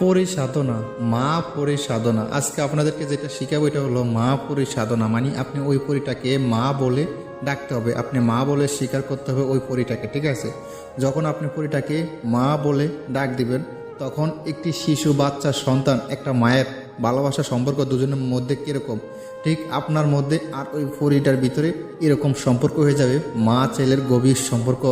পরি সাধনা মা পরি সাধনা আজকে আপনাদেরকে যেটা শিখাবো এটা হলো মা পরি সাধনা মানে আপনি ওই পরিটাকে মা বলে ডাকতে হবে। আপনি মা বলে স্বীকার করতে হবে ওই পরিটাকে, ঠিক আছে? যখন আপনি পরিটাকে মা বলে ডাক দিবেন, তখন একটি শিশু, বাচ্চা, সন্তান, একটা মায়ের ভালোবাসা, সম্পর্ক দুজনের মধ্যে কীরকম? ঠিক আপনার মধ্যে আর ওই পরিটার ভিতরে এরকম সম্পর্ক হয়ে যাবে। মা ছেলের গভীর সম্পর্ক,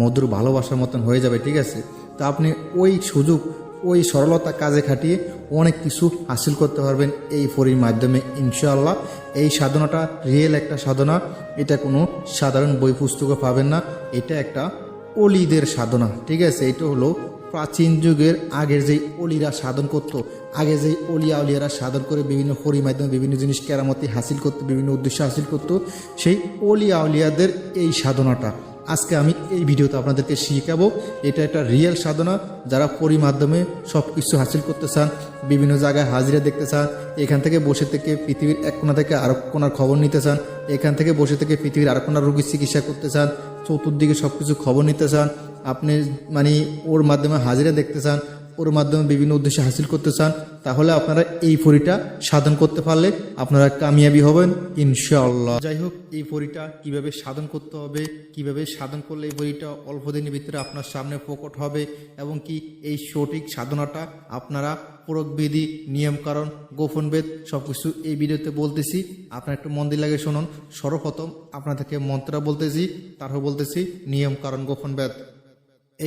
মধুর ভালোবাসার মতন হয়ে যাবে, ঠিক আছে? তো আপনি ওই সুযোগ ওই সরলতা কাজে খাটিয়ে অনেক কিছু হাসিল করতে পারবেন এই ফরির মাধ্যমে, ইনশাআল্লাহ। এই সাধনাটা রিয়েল একটা সাধনা। এটা কোনো সাধারণ বই পুস্তকও পাবেন না। এটা একটা অলিদের সাধনা, ঠিক আছে? এটা হলো প্রাচীন যুগের আগের যেই অলিরা সাধন করত আগে যেই অলিয়া অলিয়ারা সাধন করে বিভিন্ন ফরি মাধ্যমে বিভিন্ন জিনিস কেরামতি হাসিল করতো, বিভিন্ন উদ্দেশ্য হাসিল করতো, সেই অলিয়া অলিয়াদের এই সাধনাটা। আজকে আমি এই ভিডিওতে আপনাদেরকে শিখাবো, এটা একটা রিয়েল সাধনা, যারা পরি মাধ্যমে সব কিছু হাসিল করতে চান, বিভিন্ন জায়গায় হাজিরা দেখতে চান, এখান থেকে বসে থেকে পৃথিবীর এক কোনা থেকে আরেক কোনার খবর নিতে চান, এখান থেকে বসে থেকে পৃথিবীর আরেক কোনার রোগীর চিকিৎসা করতে চান, চতুর্দিকে সব কিছু খবর নিতে চান, আপনি মানে ওর মাধ্যমে হাজিরা দেখতে চান ওর মাধ্যমে বিভিন্ন উদ্দেশ্য হাসিল করতে চান, তাহলে আপনারা এই ফরিটা সাধন করতে পারলে আপনারা কামিয়াবি হবেন, ইনশাআল্লাহ। যাই হোক, এই ফরিটা কীভাবে সাধন করতে হবে, কীভাবে সাধন করলে এই ফরিটা অল্প দিনের ভিতরে আপনার সামনে প্রকট হবে, এবং কি এই সঠিক সাধনাটা আপনারা প্রয়োগবিধি নিয়মকারণ গোপনবেদ সব কিছু এই ভিডিওতে বলতেছি। আপনার একটু মন্দির লাগে শুনুন। সর্বপ্রথম আপনাদেরকে মন্ত্রটা বলতেছি, তারপর বলতেছি নিয়মকারণ গোপনবেদ।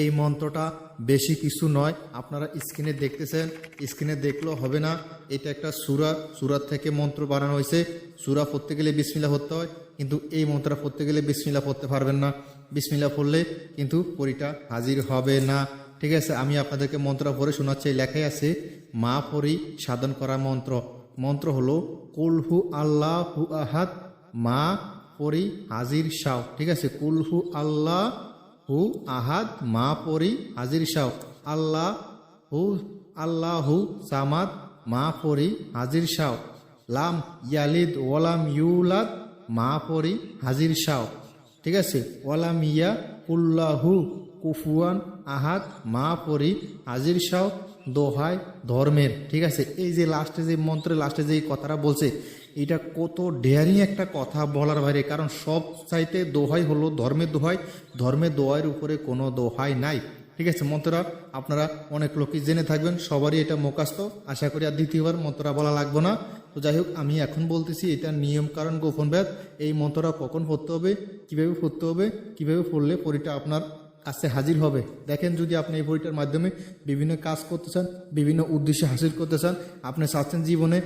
এই মন্ত্রটা বেশি কিছু নয়। আপনারা স্ক্রিনে দেখতেছেন, স্ক্রিনে দেখলেও হবে না। এটা একটা সুরা, সুরার থেকে মন্ত্র বানানো হয়েছে। সুরা পড়তে গেলে বিসমিল্লা পড়তে হয়, কিন্তু এই মন্ত্রটা পড়তে গেলে বিসমিল্লা পড়তে পারবেন না। বিসমিল্লা পড়লে কিন্তু পরিটা হাজির হবে না। ঠিক আছে, আমি আপনাদেরকে মন্ত্রটা পড়ে শোনাচ্ছি। লেখাই আছে, মা পরি সাধন করা মন্ত্র। মন্ত্র হলো, কুলহু আল্লাহ হু আহাদ, মা পরি হাজির শাও ঠিক আছে, কুলহু আল্লাহ হু আহাদ, মা পরি, হাজির শাহ আল্লাহ হু, আল্লাহ সামাদ, মা পরি, হাজির শাহ লাম ইয়ালিদ, ওয়ালাম ইউলাদ, মা পরি, হাজির শাহ ঠিক আছে? ওয়ালাম ইয়া উল্লাহু কুফুয়ান আহাদ, মা পরি, হাজির শাহ দোহাই ধর্মের। ঠিক আছে? এই যে লাস্টে যে মন্ত্রের লাস্টে যে কথাটা বলছে এটা কত ডেয়ারিং একটা কথা বলার বাইরে, কারণ সব চাইতে দোহাই হলো ধর্মের দোহাই। ধর্মের দোহাইয়ের উপরে কোনো দোহাই নাই। ঠিক আছে মন্ত্রটা আপনারা অনেক লোকই জেনে থাকবেন, সবারই এটা মোকাস্ত আশা করি আর দ্বিতীয়বার মন্ত্রটা বলা লাগবে না। তো যাই হোক, আমি এখন বলতেছি, এটা নিয়ম, কারণ গোপন ব্যাধ এই মন্ত্রটা কখন পড়তে হবে, কীভাবে পড়তে হবে, কীভাবে পড়লে পরিটা আপনার কাছে হাজির হবে। দেখেন যদি আপনি এই বইটার মাধ্যমে বিভিন্ন কাজ করতে চান, বিভিন্ন উদ্দেশ্যে হাসিল করতে চান, আপনি চাচ্ছেন জীবনে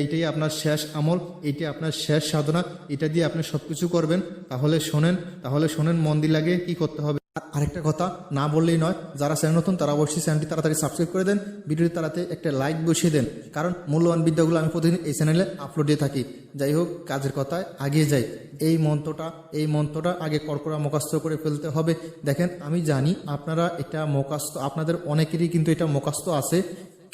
এইটাই আপনার শেষ আমল এইটাই আপনার শেষ সাধনা এটা দিয়ে আপনি সব কিছু করবেন, তাহলে শোনেন তাহলে শোনেন মন্দির লাগে কি করতে হবে। আরেকটা কথা, না বললেই নয়, যারা চ্যানেল নতুন, তারা অবশ্যই চ্যানেলটি তাড়াতাড়ি সাবস্ক্রাইব করে দেন, ভিডিওটি তাড়াতে একটা লাইক বসিয়ে দেন, কারণ মূল্যবান বিদ্যাগুলো আমি প্রতিদিন এই চ্যানেলে আপলোড দিয়ে থাকি। যাই হোক, কাজের কথায় আগিয়ে যাই। এই মন্ত্রটা এই মন্ত্রটা আগে কর্করা মোকাস্ত করে ফেলতে হবে। দেখেন, আমি জানি আপনারা এটা মোকাস্ত আপনাদের অনেকেরই কিন্তু এটা মোকাস্ত আছে।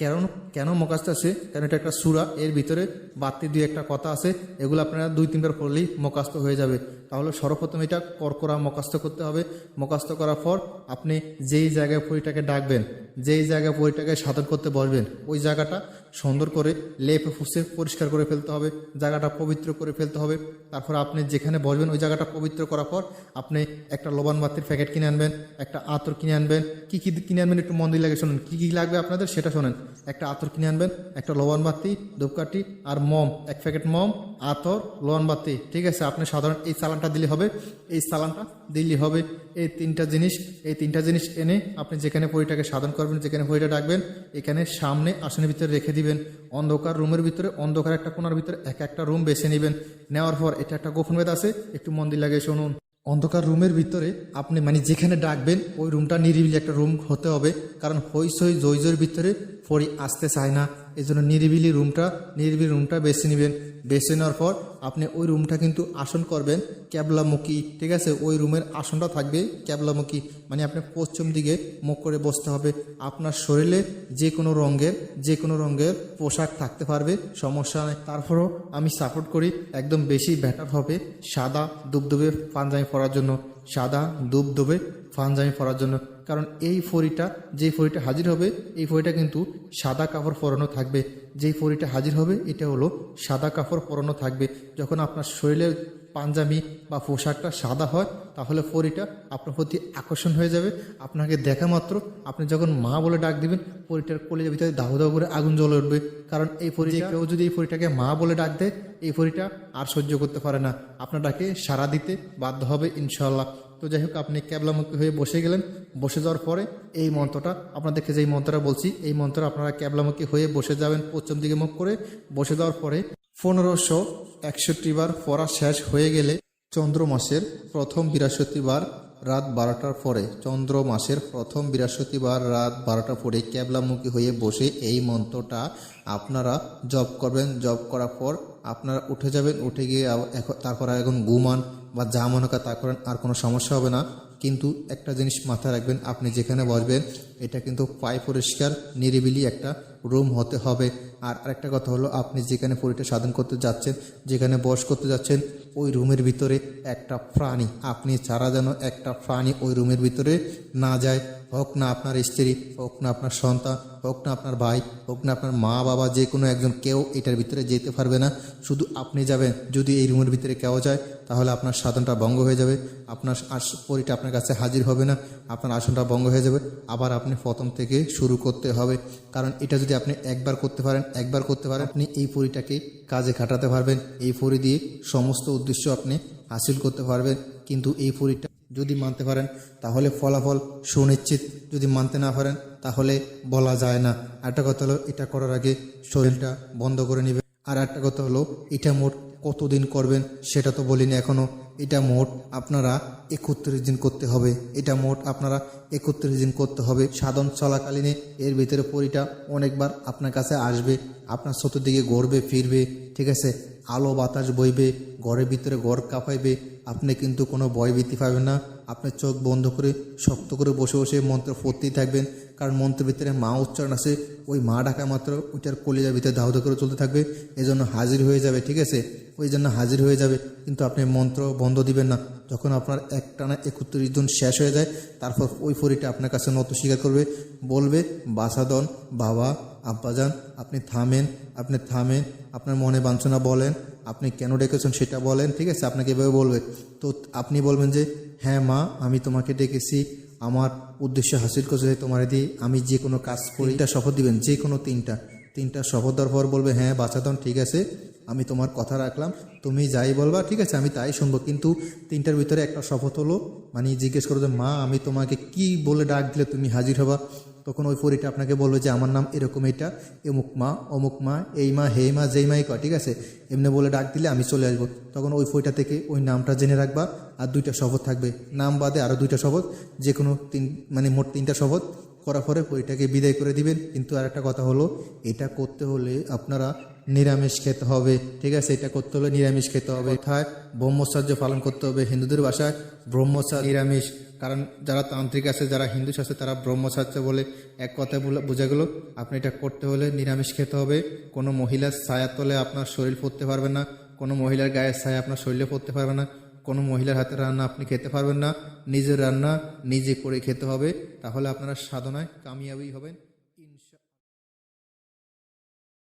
কেন কেন মোকাস্ত আছে কারণ এটা একটা সুরা, এর ভিতরে বাড়তি দুই একটা কথা আছে, এগুলো আপনারা দুই, তিনবার পড়লেই মোকাস্ত হয়ে যাবে। তাহলে সর্বপ্রথম এটা করকরা মোকাস্ত করতে হবে। মোকাস্ত করার পর আপনি যেই জায়গায় পরিটাকে ডাকবেন, যেই জায়গায় পরিটাকে সাধন করতে বসবেন, ওই জায়গাটা সুন্দর করে লেপে ফুসে পরিষ্কার করে ফেলতে হবে, জায়গাটা পবিত্র করে ফেলতে হবে। তারপর আপনি যেখানে বসবেন, ওই জায়গাটা পবিত্র করার পর আপনি একটা লবণ বাতির প্যাকেট কিনে আনবেন, একটা আতর কিনে আনবেন। কী কী কিনে আনবেন একটু মন্দির লাগে শোনেন। কী কী লাগবে আপনাদের সেটা শোনেন। একটা আতর কিনে আনবেন, একটা লবণ বাতি, ধূপকাঠি আর মম, এক প্যাকেট মম, আতর লবণ বাতি, ঠিক আছে? আপনি সাধারণ এই চালানটা দিলে হবে। এই চালানটা দিলে হবে এই তিনটা জিনিস। এই তিনটা জিনিস এনে আপনি যেখানে পরিটাকে সাধন করবেন, যেখানে পরিটা ডাকবেন এখানে সামনে আসনের ভিতরে রেখে দিবেন। অন্ধকার রুমের ভিতরে, অন্ধকার একটা কোনার ভিতরে এক একটা রুম বেছে নেবেন। নেওয়ার পর এটা একটা গোপন বেদ আছে, একটু মন্দির লাগে শুনুন। অন্ধকার রুমের ভিতরে আপনি মানে যেখানে ডাকবেন, ওই রুমটা নিরিবিলি একটা রুম হতে হবে, কারণ হইসই জৈজের ভিতরে ফড়ি আসতে চায় না। এই জন্য নিরিবিলি রুমটা নিরিবিলি রুমটা বেছে নেবেন। বেছে নেওয়ার পর আপনি ওই রুমটা কিন্তু আসন করবেন, ক্যাবলামুখী, ঠিক আছে? ওই রুমের আসনটা থাকবে ক্যাবলামুখী। মানে আপনি পশ্চিম দিকে মুখ করে বসতে হবে। আপনার শরীরে যে কোনো রঙের, যে কোনো রঙের পোশাক থাকতে পারবে, সমস্যা নেই। তারপরেও আমি সাপোর্ট করি, একদম বেশি ব্যাটার হবে সাদা, দুবদুবে পাঞ্জাবি পরার জন্য। সাদা দুবদুবে ফানজামি পরার জন্য। কারণ এই ফড়িটা যে ফড়িটা হাজির হবে, এই ফড়িটা কিন্তু সাদা কাপড় পরানো থাকবে। যেই ফড়িটা হাজির হবে, এটা হলো সাদা কাপড় পরানো থাকবে। যখন আপনার শরীরের পাঞ্জাবি বা পোশাকটা সাদা হয়, তাহলে পরিটা আপনার প্রতি আকর্ষণ হয়ে যাবে। আপনাকে দেখা মাত্র আপনি যখন মা বলে ডাক দিবেন, পরিটার কলেজের ভিতরে দাহ দাহ করে আগুন জ্বলে উঠবে। কারণ এই পরি কেউ যদি এই পরিটাকে মা বলে ডাক দেয়, এই পরিটা আর সহ্য করতে পারে না। আপনার ডাকে সাড়া দিতে বাধ্য হবে ইনশাল্লাহ তো যাই হোক, আপনি ক্যাবলামুখী হয়ে বসে গেলেন। বসে যাওয়ার পরে এই মন্ত্রটা, আপনাদেরকে যেই মন্ত্রটা বলছি, এই মন্ত্র আপনারা ক্যাবলামুখী হয়ে বসে যাবেন পশ্চিম দিকে মুখ করে। বসে যাওয়ার পরে পনেরোশো একষট্টি বার ফরা শেষ হয়ে গেলে চন্দ্র মাসের প্রথম বৃহস্পতিবার রাত বারোটার পরে চন্দ্র মাসের প্রথম বৃহস্পতিবার রাত বারোটার পরে ক্যাবলামুখী হয়ে বসে এই মন্ত্রটা আপনারা জপ করবেন। জপ করার পর আপনারা উঠে যাবেন, উঠে গিয়ে তারপর এখন ঘুমান বা যা মনে করেন তা করেন আর কোনো সমস্যা হবে না। কিন্তু একটা জিনিস মাথায় রাখবেন, আপনি যেখানে বসবেন, এটা কিন্তু পায় পরিষ্কার, নিরিবিলি একটা রুম হতে হবে। আর আরেকটা কথা হলো, আপনি যেখানে পরিটা সাধন করতে যাচ্ছেন, যেখানে বস করতে যাচ্ছেন, ওই রুমের ভিতরে একটা প্রাণী। আপনি ছাড়া যেন একটা প্রাণী ওই রুমের ভিতরে না যায়। হোক না আপনার স্ত্রী, হোক না আপনার সন্তান, হোক না আপনার ভাই, হোক না আপনার মা বাবা, যে কোনো একজন, কেউ এটার ভিতরে যেতে পারবে না। শুধু আপনি যাবেন, যদি এই রুমের ভিতরে কেউ যায়, তাহলে আপনার সাধনটা ভঙ্গ হয়ে যাবে। আপনার পরিটা আপনার কাছে হাজির হবে না। আপনার আসনটা ভঙ্গ হয়ে যাবে। আবার আপনি প্রথম থেকে শুরু করতে হবে। কারণ এটা যদি আপনি একবার করতে পারেন, একবার করতে পারেন, আপনি এই পরিটাকে কাজে খাটাতে পারবেন। এই পরি দিয়ে সমস্ত উদ্দেশ্য আপনি হাসিল করতে পারবেন। কিন্তু এই পরিটা যদি মানতে পারেন, তাহলে ফলাফল সুনিশ্চিত। যদি মানতে না পারেন, তাহলে বলা যায় না। একটা কথা হলো, এটা করার আগে শরীরটা বন্ধ করে নেবে আর একটা কথা হলো, এটা মোট কতদিন করবেন, সেটা তো বলিনি এখনও। এটা মোট আপনারা একত্রিশ দিন করতে হবে। এটা মোট আপনারা একত্রিশ দিন করতে হবে। সাধন চলাকালীনে এর ভিতরে পরিটা অনেকবার আপনার কাছে আসবে। আপনার চতুর্দিকে গড়বে, ফিরবে, ঠিক আছে? আলো বাতাস বইবে, ঘরের ভিতরে ঘর কাঁপাইবে, আপনি কিন্তু কোনো ভয়ভীতি পাবেন না। আপনার চোখ বন্ধ করে, শক্ত করে বসে বসে মন্ত্র পড়তেই থাকবেন, কারণ মন্ত্রের ভিতরে মা উচ্চারণ আছে, ওই মা ডাকা মাত্র ওইটার কলিজার ভিতরে দাহ করে চলতে থাকবে, এজন্য হাজির হয়ে যাবে, ঠিক আছে? ওই জন্য হাজির হয়ে যাবে, কিন্তু আপনি মন্ত্র বন্ধ দিবেন না। যখন আপনার একটানা একত্রিশ জন শেষ হয়ে যায় তারপর ওই ফরিটা আপনার কাছে নত স্বীকার করবে বলবে বাসাদন বাবা আব্বাজান আপনি থামেন আপনি থামেন আপনার মনে বাঞ্ছনা বলেন আপনি কেন ডেকেছেন সেটা বলেন ঠিক আছে? আপনাকে এভাবে বলবে। তো আপনি বলবেন যে হ্যাঁ মা আমি তোমাকে ডেকেছি আমার উদ্দেশ্য হাসিল করছে তোমার দিয়ে আমি যে কোনো কাজ করি এটা শপথ দিবেন যে কোনো তিনটা। তিনটা শপথ দেওয়ার পর বলবে হ্যাঁ বাচ্চাদন ঠিক আছে, আমি তোমার কথা রাখলাম, তুমি যাই বলবা, ঠিক আছে, আমি তাই শুনব। কিন্তু তিনটার ভিতরে একটা শপথ হলো মানে জিজ্ঞেস করো যে, মা, আমি তোমাকে কি বলে ডাক দিলে তুমি হাজির হবা? তখন ওই পরিটা আপনাকে বলবে যে, আমার নাম এরকম এটা, এমুক মা, অমুক মা, এই মা, হে মা, যেই মাই কয়, ঠিক আছে, এমনি বলে ডাক দিলে আমি চলে আসব। তখন ওই ফইটা থেকে ওই নামটা জেনে রাখবা, আর দুইটা শপথ থাকবে। নাম বাদে আরও দুইটা শপথ যে কোনো তিন মানে মোট তিনটা শপথ। করার পরে বইটাকে বিদায় করে দিবেন। কিন্তু আর একটা কথা হলো, এটা করতে হলে আপনারা নিরামিষ খেতে হবে, ঠিক আছে? এটা করতে হলে নিরামিষ খেতে হবে। অর্থাৎ ব্রহ্মচর্য পালন করতে হবে হিন্দুদের ভাষায়। ব্রহ্মচার্য নিরামিষ, কারণ যারা তান্ত্রিক আছে, যারা হিন্দু আছে, তারা ব্রহ্মচার্য বলে এক বলে- বোঝা গেল, আপনি এটা করতে হলে নিরামিষ খেতে হবে। কোনো মহিলার ছায়ার তলে আপনার শরীর পড়তে পারবে না, কোনো মহিলার গায়ের ছায়া আপনার শরীরে পড়তে পারবে না। কোনো মহিলার হাতে রান্না আপনি খেতে পারবেন না, নিজের রান্না নিজে করে খেতে হবে, তাহলে আপনারা সাধনায় কামিয়াবি হবেন।